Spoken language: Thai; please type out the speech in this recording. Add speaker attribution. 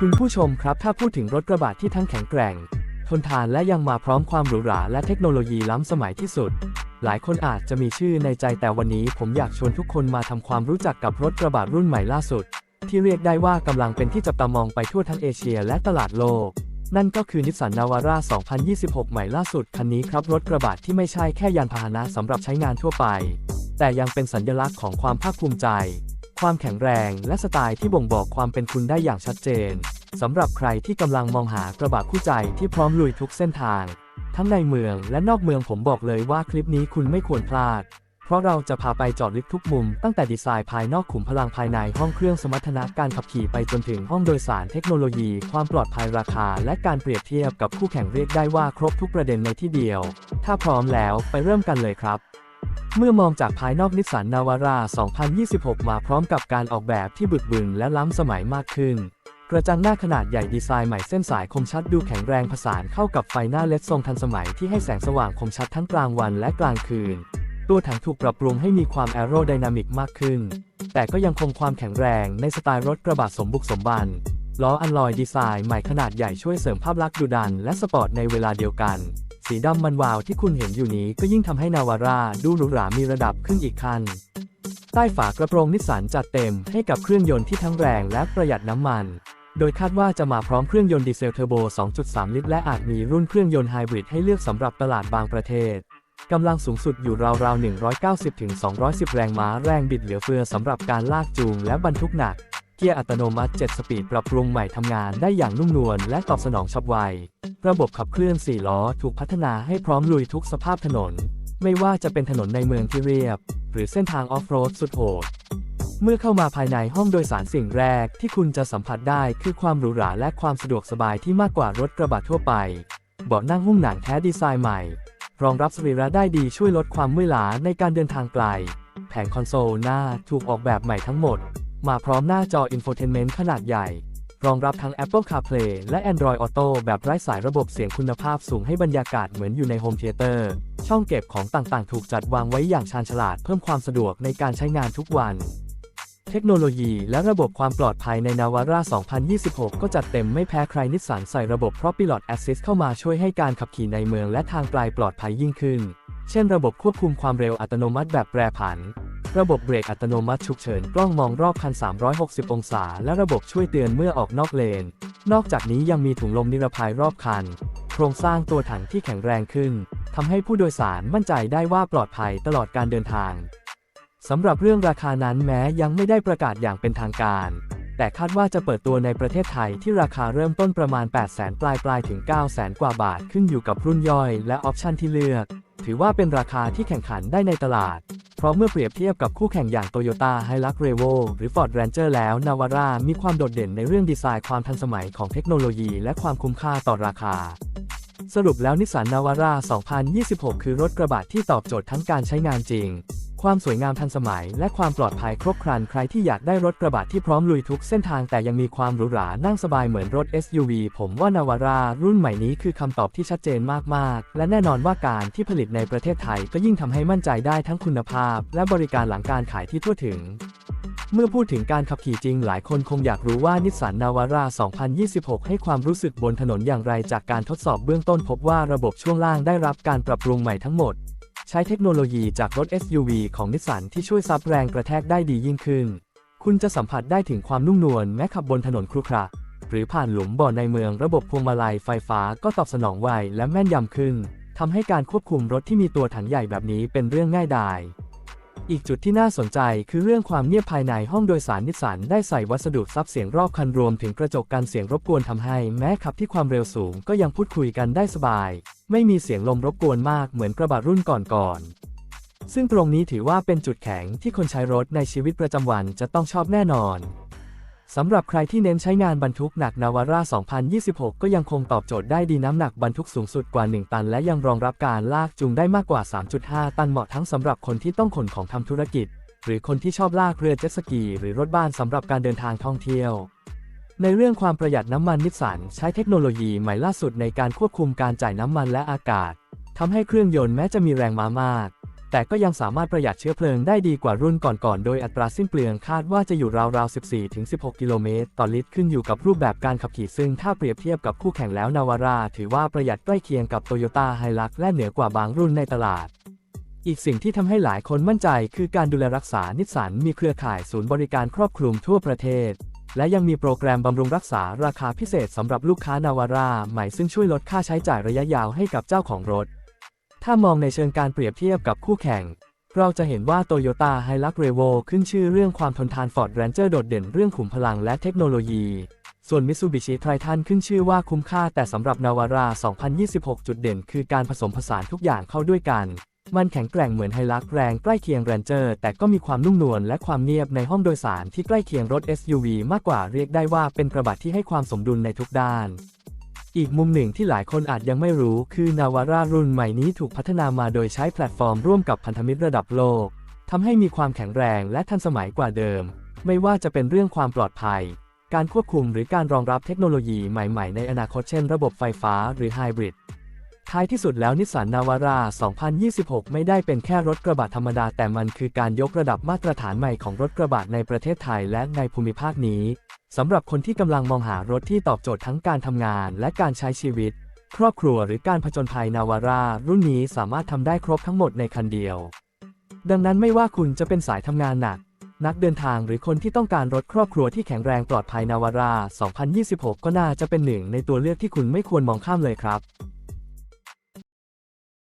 Speaker 1: คุณผู้ชมครับ ถ้าพูดถึงรถกระบะที่ทั้งแข็งแกร่ง ทนทานและยังมาพร้อมความหรูหราและเทคโนโลยีล้ำสมัยที่สุด หลายคนอาจจะมีชื่อในใจแต่วันนี้ผมอยากชวนทุกคนมาทำความรู้จักกับรถกระบะรุ่นใหม่ล่าสุด ที่เรียกได้ว่ากำลังเป็นที่จับตามองไปทั่วทั้งเอเชียและตลาดโลก นั่นก็คือนิสสันนาวาร่า 2026 ใหม่ล่าสุดคันนี้ครับรถกระบะที่ไม่ใช่แค่ยานพาหนะสำหรับใช้งานทั่วไป แต่ยังเป็นสัญลักษณ์ของความภาคภูมิใจ ความแข็งแรงและสไตล์ที่บ่งบอกความเป็นคุณได้อย่างชัดเจนสำหรับใครที่กำลังมองหากระบะคู่ใจที่พร้อมลุยทุกเส้นทาง ทั้งในเมืองและนอกเมืองผมบอกเลยว่าคลิปนี้คุณไม่ควรพลาด เพราะเราจะพาไปจอดลึกทุกมุมตั้งแต่ดีไซน์ภายนอกขุมพลังภายในห้องเครื่องสมรรถนะการขับขี่ไปจนถึงห้องโดยสารเทคโนโลยี ความปลอดภัยราคา และการเปรียบเทียบกับคู่แข่งเรียกได้ว่าครบทุกประเด็นในที่เดียว ถ้าพร้อมแล้วไปเริ่มกันเลยครับ เมื่อมองจากภายนอกนิสสันนาวาร่า 2026 มาพร้อมกับการออกแบบที่บึกบึนและล้ำสมัยมากขึ้น กระจังหน้าขนาดใหญ่ดีไซน์ใหม่เส้นสายคมชัดดูแข็งแรงผสานเข้ากับไฟหน้าเล็ดทรงทันสมัยที่ให้แสงสว่างคมชัดทั้งกลางวันและกลางคืน ตัวถังถูกปรับปรุงให้มีความแอโรไดนามิกมากขึ้น แต่ก็ยังคงความแข็งแรงในสไตล์รถกระบะสมบุกสมบัน ล้ออัลลอยดีไซน์ใหม่ขนาดใหญ่ช่วยเสริมภาพลักษณ์ดุดันและสปอร์ตในเวลาเดียวกัน สีดำมันวาวที่คุณเห็นอยู่นี้ก็ยิ่งทำให้นาวาร่าดูหรูหรามีระดับขึ้นอีกขั้นใต้ฝากระโปรงนิสสันจัดเต็มให้กับเครื่องยนต์ที่ทั้งแรงและประหยัดน้ำมัน โดยคาดว่าจะมาพร้อมเครื่องยนต์ดีเซลเทอร์โบ 2.3 ลิตร และอาจมีรุ่นเครื่องยนต์ไฮบริดให้เลือกสำหรับตลาดบางประเทศกำลังสูงสุดอยู่ราวๆ 190-210 แรงม้าแรงบิดเหลือเฟือสำหรับการลากจูงและบรรทุกหนัก เกียร์อัตโนมัติ 7 สปีดปรับปรุงใหม่ทำงานได้อย่างนุ่มนวลและตอบสนองฉับไว ระบบขับเคลื่อน 4 ล้อถูกพัฒนาให้พร้อมลุยทุกสภาพถนน ไม่ว่าจะเป็นถนนในเมืองที่เรียบ หรือเส้นทางออฟโรดสุดโหด เมื่อเข้ามาภายในห้องโดยสารสิ่งแรกที่คุณจะสัมผัสได้คือความหรูหราและความสะดวกสบายที่มากกว่ารถกระบะทั่วไป เบาะนั่งหุ้มหนังแท้ดีไซน์ใหม่ รองรับสรีระได้ดีช่วยลดความเมื่อยล้าในการเดินทางไกล แผงคอนโซลหน้าถูกออกแบบใหม่ทั้งหมด มาพร้อมหน้าจออินโฟเทนเมนต์ขนาดใหญ่ รองรับทั้ง Apple CarPlay และ Android Auto แบบไร้สายระบบเสียงคุณภาพสูงให้บรรยากาศเหมือนอยู่ในโฮมเทเตอร์ช่องเก็บของต่างๆ ถูกจัดวางไว้อย่างชาญฉลาดเพิ่มความสะดวกในการใช้งานทุกวัน เทคโนโลยีและระบบความปลอดภัยในนาวาร่า 2026 ก็จัดเต็มไม่แพ้ใครนิสสันใส่ระบบ Propilot Assist เข้ามาช่วยให้การขับขี่ในเมืองและทางไกลปลอดภัยยิ่งขึ้น เช่น ระบบควบคุมความเร็วอัตโนมัติแบบแปรผัน ระบบเบรกอัตโนมัติฉุกเฉินกล้องมองรอบคัน 360 องศา และระบบช่วยเตือนเมื่อออกนอกเลน นอกจากนี้ยังมีถุงลมนิรภัยรอบคัน โครงสร้างตัวถังที่แข็งแรงขึ้นทำให้ผู้โดยสารมั่นใจได้ว่าปลอดภัยตลอดการเดินทางสำหรับเรื่องราคานั้นแม้ยังไม่ได้ประกาศอย่างเป็นทางการ แต่คาดว่าจะเปิดตัวในประเทศไทยที่ราคาเริ่มต้นประมาณ 8 0 0แสนปลายปลายถึง 9 0 0แสนกว่าบาทขึ้นอยู่กับรุ่นย่อยและออปชันที่เลือก ถือว่าเป็นราคาที่แข่งขันได้ในตลาด เพราะเมื่อเปรียบเทียบกับคู่แข่งอย่าง Toyota Hilux Revo หรือ Ford Ranger แล้ว Navara มีความโดดเด่นในเรื่องดีไซน์ความทันสมัยของเทคโนโลยี และความคุ้มค่าต่อราคา สรุปแล้วนิสสันนาวาร่า2026 คือรถกระบะที่ตอบโจทย์ทั้งการใช้งานจริง ความสวยงามทันสมัย และความปลอดภัยครบครันใครที่อยากได้รถกระบะที่พร้อมลุยทุกเส้นทางแต่ยังมีความหรูหรานั่งสบายเหมือนรถ SUV ผมว่านาวาร่ารุ่นใหม่นี้คือคำตอบที่ชัดเจนมากๆ และแน่นอนว่าการที่ผลิตในประเทศไทยก็ยิ่งทำให้มั่นใจได้ทั้งคุณภาพ และบริการหลังการขายที่ทั่วถึงเมื่อพูดถึงการขับขี่จริงหลายคนคงอยากรู้ว่านิสสันนาวาร่า 2026 ให้ความรู้สึกบนถนนอย่างไรจากการทดสอบเบื้องต้นพบว่าระบบช่วงล่างได้รับการปรับปรุงใหม่ทั้งหมด ใช้เทคโนโลยีจากรถ SUV ของนิสสันที่ช่วยซับแรงกระแทกได้ดียิ่งขึ้น คุณจะสัมผัสได้ถึงความนุ่มนวลแม้ขับบนถนนครุขระหรือผ่านหลุมบ่อในเมืองระบบพวงมาลัยไฟฟ้าก็ตอบสนองไวและแม่นยำขึ้นทำให้การควบคุมรถที่มีตัวถังใหญ่แบบนี้เป็นเรื่องง่ายดาย อีกจุดที่น่าสนใจคือเรื่องความเงียบภายในห้องโดยสารนิสสันได้ใส่วัสดุซับเสียงรอบคันรวมถึงกระจกกันเสียงรบกวนทำให้ แม้ขับที่ความเร็วสูงก็ยังพูดคุยกันได้สบาย ไม่มีเสียงลมรบกวนมากเหมือนกระบะรุ่นก่อนๆ ซึ่งตรงนี้ถือว่าเป็นจุดแข็งที่คนใช้รถในชีวิตประจำวันจะต้องชอบแน่นอน สำหรับใครที่เน้นใช้งานบรรทุกหนักนาวาร่า 2026 ก็ยังคงตอบโจทย์ได้ดีน้ำหนักบรรทุกสูงสุดกว่า 1 ตัน และยังรองรับการลากจูงได้มากกว่า 3.5 ตันเหมาะทั้งสำหรับคนที่ต้องขนของทำธุรกิจ หรือคนที่ชอบลากเรือเจ็ตสกี หรือรถบ้านสำหรับการเดินทางท่องเที่ยว ในเรื่องความประหยัดน้ำมันนิสสันใช้เทคโนโลยีใหม่ล่าสุดในการควบคุมการจ่ายน้ำมันและอากาศทำให้เครื่องยนต์แม้จะมีแรงม้ามาก แต่ก็ยังสามารถประหยัดเชื้อเพลิงได้ดีกว่ารุ่นก่อนๆ โดยอัตราสิ้นเปลืองคาดว่าจะอยู่ราวๆ 14-16 กิโลเมตรต่อลิตรขึ้นอยู่กับรูปแบบการขับขี่ซึ่งถ้าเปรียบเทียบกับคู่แข่งแล้วนาวาร่าถือว่าประหยัดใกล้เคียงกับโตโยต้าไฮลักและเหนือกว่าบางรุ่นในตลาดอีกสิ่งที่ทำให้หลายคนมั่นใจคือการดูแลรักษานิสสันมีเครือข่ายศูนย์บริการครอบคลุมทั่วประเทศ และยังมีโปรแกรมบำรุงรักษาราคาพิเศษสำหรับลูกค้านาวาร่าใหม่ซึ่งช่วยลดค่าใช้จ่ายระยะยาวให้กับเจ้าของรถ ถ้ามองในเชิงการเปรียบเทียบกับคู่แข่ง เราจะเห็นว่า Toyota h i l u x Revo ขึ้นชื่อเรื่องความทนทาน Ford Ranger โดดเด่นเรื่องขุมพลังและเทคโนโลยี ส่วน Mitsubishi Triton ขึ้นชื่อว่าคุ้มค่าแต่สำหรับ Navara 2026 จุดเด่น คือการผสมผสานทุกอย่างเข้าด้วยกัน มันแข็งแกร่งเหมือนไฮลักแรงใกล้เคียง Ranger แต่ก็มีความนุ่มนวลและความเงียบในห้องโดยสารที่ใกล้เคียงรถ SUV มากกว่าเรียกได้ว่าเป็นกระบะที่ให้ความสมดุลในทุกด้าน อีกมุมหนึ่งที่หลายคนอาจยังไม่รู้คือนาวาร่ารุ่นใหม่นี้ถูกพัฒนามาโดยใช้แพลตฟอร์มร่วมกับพันธมิตรระดับโลกทำให้มีความแข็งแรงและทันสมัยกว่าเดิม ไม่ว่าจะเป็นเรื่องความปลอดภัย การควบคุมหรือการรองรับเทคโนโลยีใหม่ ๆ ในอนาคตเช่น ระบบไฟฟ้าหรือไฮบริด ท้ายที่สุดแล้วนิสสันนาวาร่า 2026 ไม่ได้เป็นแค่รถกระบะธรรมดา แต่มันคือการยกระดับมาตรฐานใหม่ของรถกระบะในประเทศไทยและในภูมิภาคนี้ สำหรับคนที่กำลังมองหารถที่ตอบโจทย์ทั้งการทำงานและการใช้ชีวิต ครอบครัวหรือการผจญภัยนาวาร่ารุ่นนี้สามารถทำได้ครบทั้งหมดในคันเดียว ดังนั้นไม่ว่าคุณจะเป็นสายทำงานหนัก นักเดินทางหรือคนที่ต้องการรถครอบครัวที่แข็งแรงปลอดภัยนาวาร่า 2026 ก็น่าจะเป็นหนึ่งในตัวเลือกที่คุณไม่ควรมองข้ามเลยครับ